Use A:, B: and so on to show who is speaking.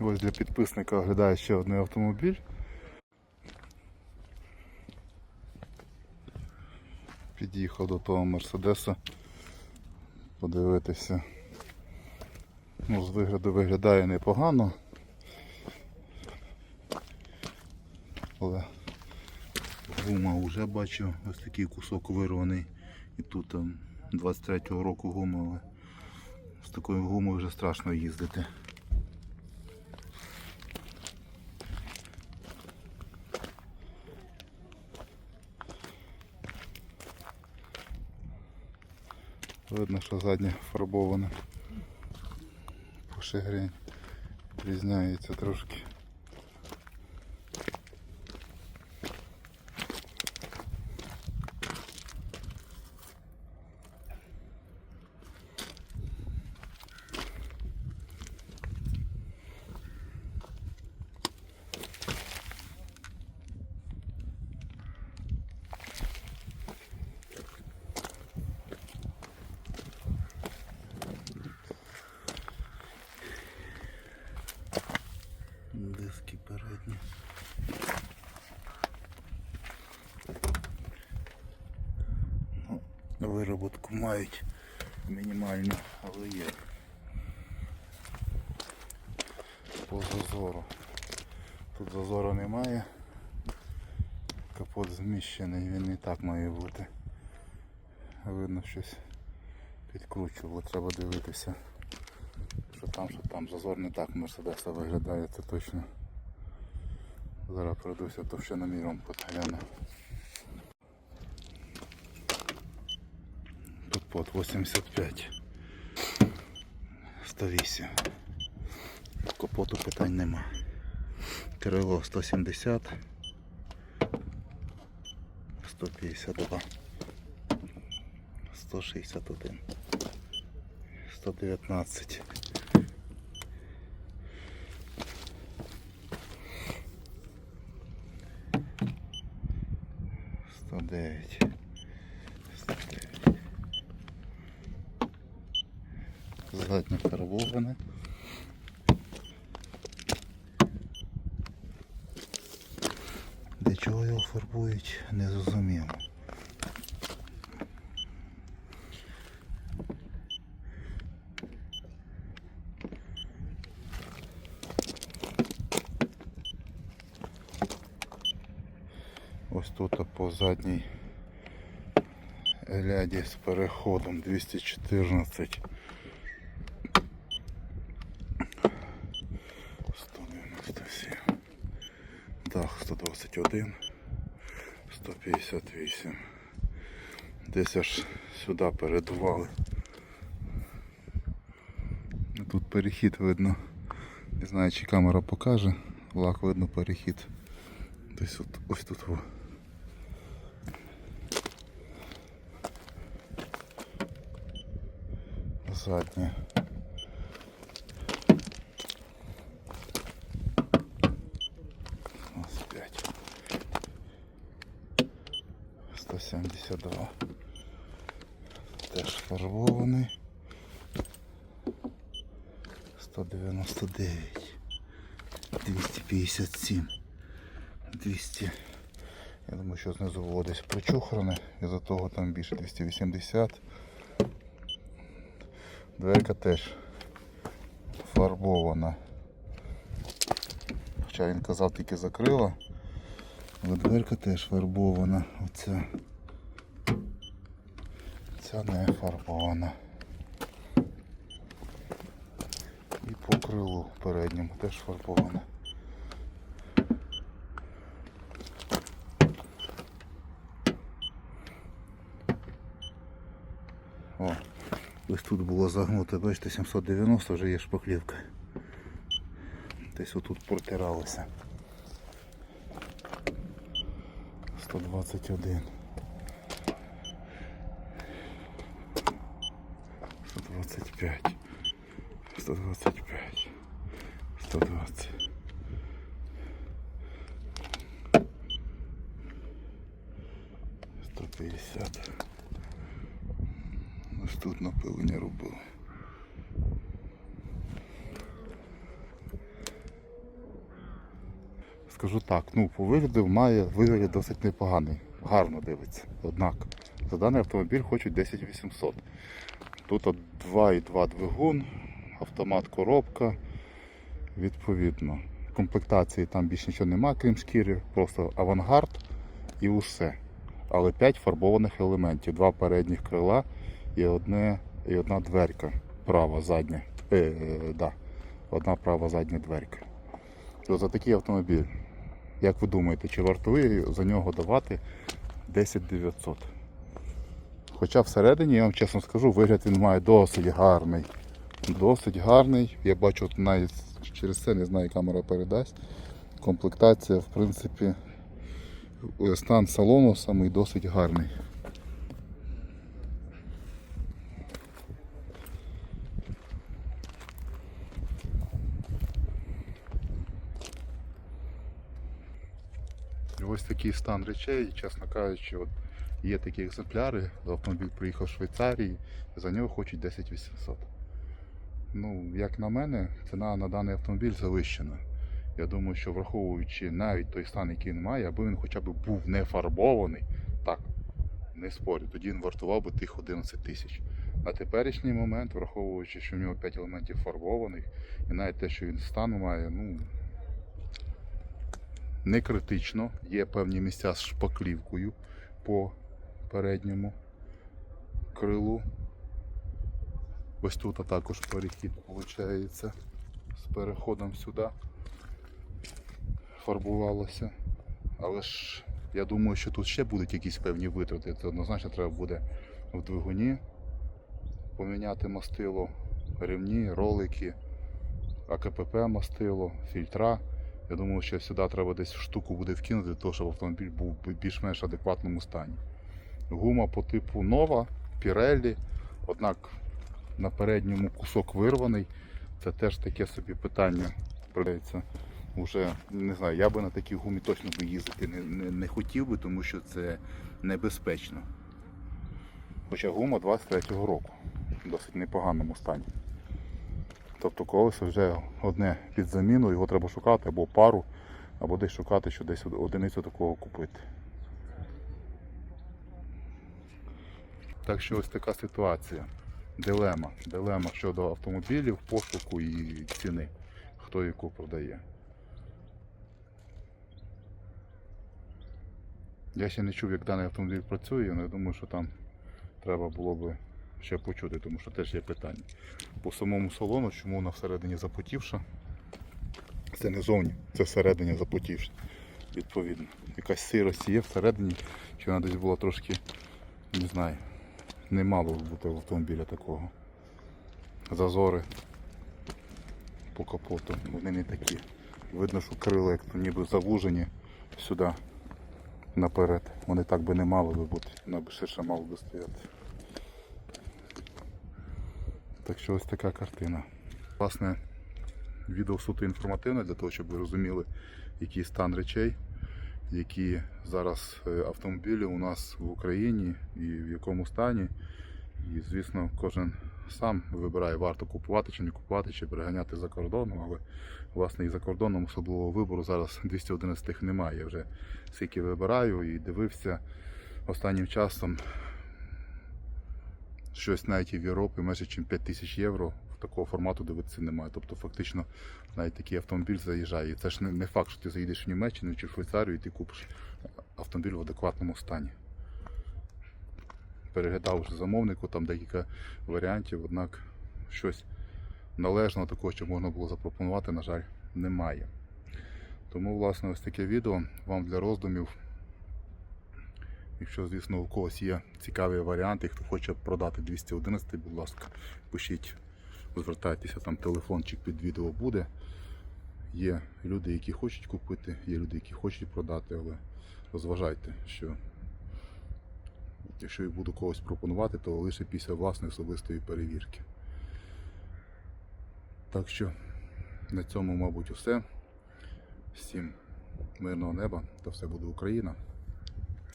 A: Ось для підписника оглядає ще один автомобіль. Під'їхав до того Мерседеса подивитися. Ну, з вигляду виглядає непогано. Але гума вже бачу, ось такий кусок вирваний. І тут 23-го року гума, з такою гумою вже страшно їздити. Видно, що задня фарбована. Пошигрень різняється трошки. Вироботку мають мінімальну, але є. По зазору. Тут зазору немає. Капот зміщений, він і так має бути. Видно щось підкручувало, треба дивитися. Що там, що там, зазор не так Мерседеса виглядає, це точно. Зараз пройдуся товщиноміром погляну. Под 85. 108. Капоту питань нема. Крило 170. 152. 161. 119. 109. Заднє фарбоване. Для чого його фарбують, не зрозуміло. Ось тут по задній ляді з переходом 214. 121. 158. Десь аж сюди передували. Тут перехід видно. Не знаю чи камера покаже. Лак видно перехід. Десь от, ось тут. Во. Заднє. Ось п'ять. 172. Теж фарбований. 199. 257. 200. Я думаю, що знизу було десь причухране, і за того там більше 280. Дверка теж фарбована. Хоча він казав тільки закрила, але дверка теж фарбована. Оця. Ця не фарбована. І по крилу передньому теж фарбована. О, ось тут було загнуто, бачите, 790 вже є шпаклівка. Десь отут протиралося. 121. 125. 125. 120. Сто п'ятдесят. Ось тут напилення робили. скажу так, ну по вигляду має вигляд досить непоганий, гарно дивиться. Однак за даний автомобіль хочуть 10 800. Тут 2,2 двигун, автомат коробка. Відповідно. Комплектації там більше нічого нема, крім шкіри, просто авангард і усе. Але 5 фарбованих елементів, два передніх крила і, одне, і одна дверка. Права задня. Е, е, да, одна права задня дверка. За такий автомобіль, як ви думаєте, чи вартує за нього давати 10 900? Хоча всередині, я вам чесно скажу, вигляд він має досить гарний. Досить гарний. Я бачу навіть через це не знаю, камера передасть. Комплектація, в принципі, е, стан салону самий досить гарний. Ось такий стан речей, чесно кажучи, от є такі екземпляри, автомобіль приїхав з Швейцарії, за нього хочуть 10 800. Ну, як на мене, ціна на даний автомобіль завищена. Я думаю, що враховуючи навіть той стан, який він має, аби він хоча б був не фарбований, так, не спорю, тоді він вартував би тих 11 тисяч. На теперішній момент, враховуючи, що в нього 5 елементів фарбованих, і навіть те, що він стан має, ну не критично. Є певні місця з шпаклівкою по передньому крилу. Ось тут також перехід виходить з переходом сюди фарбувалося. Але ж я думаю, що тут ще будуть якісь певні витрати. Це однозначно треба буде в двигуні поміняти мастило, ремні, ролики, АКПП мастило, фільтра. Я думаю, що сюди треба десь штуку буде вкинути, для того, щоб автомобіль був в більш-менш адекватному стані. Гума по типу нова, Pirelli, однак на передньому кусок вирваний. Це теж таке собі питання. Продається Уже не знаю, я би на такій гумі точно би їздити не, не, не хотів би, тому що це небезпечно. Хоча гума 23-го року в досить непоганому стані. Тобто колесо вже одне під заміну, його треба шукати або пару, або десь шукати, що десь одиницю такого купити. Так що ось така ситуація. Дилема. Дилема щодо автомобілів, пошуку і ціни, хто яку продає. Я ще не чув, як даний автомобіль працює, але я думаю, що там треба було би ще почути, тому що теж є питання. По самому салону, чому вона всередині запотівша? Це не зовні, це всередині запотівша. Відповідно. Якась сирость є всередині, чи вона десь була трошки, не знаю, не мало бути автомобіля такого. Зазори по капоту, вони не такі. Видно, що крила як то ніби завужені сюди наперед. Вони так би не мали би бути, вона би ширше мало би стояти. Так що ось така картина. Власне, відео суто інформативне для того, щоб ви розуміли, який стан речей, які зараз е, автомобілі у нас в Україні і в якому стані. І, звісно, кожен сам вибирає, варто купувати чи не купувати, чи переганяти за кордоном, але власне і за кордоном особливого вибору зараз 211 немає. Я вже скільки вибираю і дивився останнім часом щось навіть в Європі менше ніж 5 тисяч євро. Такого формату дивитися немає. Тобто фактично навіть такий автомобіль заїжджає. І це ж не факт, що ти заїдеш в Німеччину чи в Швейцарію і ти купиш автомобіль в адекватному стані. Переглядав вже замовнику, там декілька варіантів, однак щось належного такого, що можна було запропонувати, на жаль, немає. Тому, власне, ось таке відео вам для роздумів. Якщо, звісно, у когось є цікаві варіанти, хто хоче продати 211, будь ласка, пишіть, звертайтеся, там телефончик під відео буде. Є люди, які хочуть купити, є люди, які хочуть продати, але розважайте, що якщо я буду когось пропонувати, то лише після власної особистої перевірки. Так що на цьому, мабуть, все. Всім мирного неба та все буде Україна.